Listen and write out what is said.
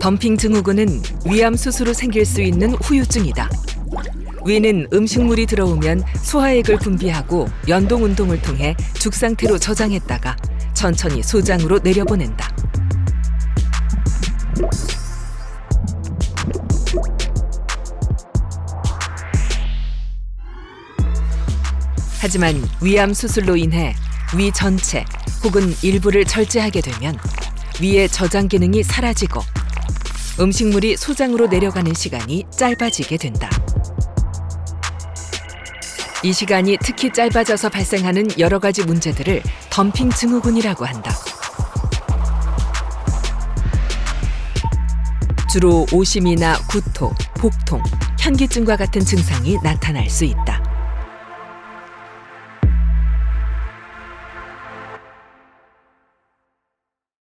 덤핑 증후군은 위암 수수로 생길 수 있는 후유증이다. 위는 음식물이 들어오면 소화액을 분비하고 연동 운동을 통해 죽 상태로 저장했다가 천천히 소장으로 내려보낸다. 하지만 위암 수술로 인해 위 전체 혹은 일부를 절제하게 되면 위의 저장 기능이 사라지고 음식물이 소장으로 내려가는 시간이 짧아지게 된다. 이 시간이 특히 짧아져서 발생하는 여러 가지 문제들을 덤핑 증후군이라고 한다. 주로 오심이나 구토, 복통, 현기증과 같은 증상이 나타날 수 있다.